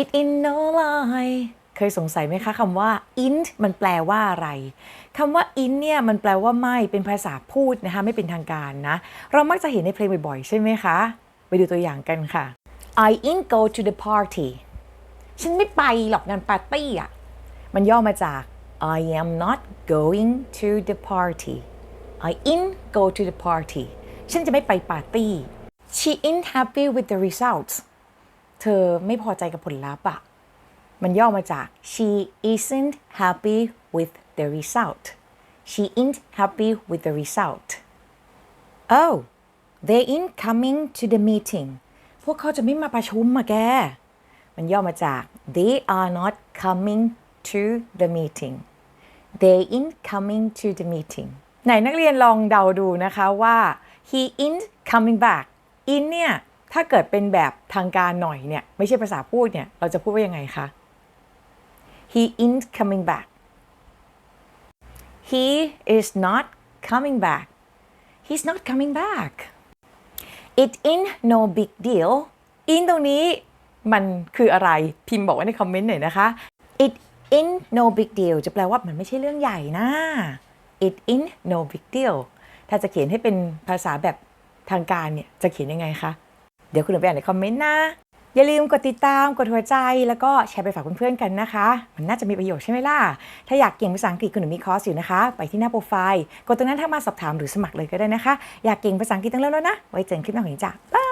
it in no lie เคยสงสัยไหมคะคำว่า in มันแปลว่าอะไรคำว่า in เนี่ยมันแปลว่าไม่เป็นภาษาพูดนะคะไม่เป็นทางการนะ เรามักจะเห็นในเพลงบ่อยๆ ใช่ไหมคะ ไปดูตัวอย่างกันค่ะ I int go to the party ฉันไม่ไปหรอกงานปาร์ตี้อะ มันย่อมาจาก I am not going to the party I int go to the party ฉันจะไม่ไปปาร์ตี้ She ain't happy with the results เธอไม่พอใจกับผลลัพธ์อะมันย่อมาจาก she isn't happy with the result she ain't happy with the result oh they ain't coming to the meeting พวกเขาจะไม่มาประชุมมาแก มันย่อมาจาก they are not coming to the meeting they ain't coming to the meeting ไหนนักเรียนลองเดาดูนะคะว่า he ain't coming back in เนี่ย ถ้าเกิดเป็นแบบทางการหน่อยเนี่ยไม่ใช่ภาษาพูดเนี่ยเราจะพูดว่ายังไงคะ he ain't coming back he is not coming back he's not coming back it ain't no big deal in ตรงนี้มันคืออะไรพิมพ์บอกไว้ในคอมเมนต์หน่อยนะคะ it ain't no big deal จะแปลว่ามันไม่ใช่เรื่องใหญ่นะ it ain't no big deal ถ้าจะเขียนให้เป็นภาษาแบบทางการเนี่ยจะเขียนยังไงคะ เดี๋ยวคุณหนูไปอ่านในคอมเมนต์นะ อย่าลืมกดติดตามกดหัวใจ แล้วก็แชร์ไปฝากเพื่อนๆกันนะคะ มันน่าจะมีประโยชน์ใช่ไหมล่ะ ถ้าอยากเก่งภาษาอังกฤษคุณหนูมีคอร์สอยู่นะคะ ไปที่หน้าโปรไฟล์กดตรงนั้นถ้ามาสอบถามหรือสมัครเลยก็ได้นะคะ อยากเก่งภาษาอังกฤษตั้งแล้วนะไว้เจอกันคลิปหน้าของหนูจ้ะบาย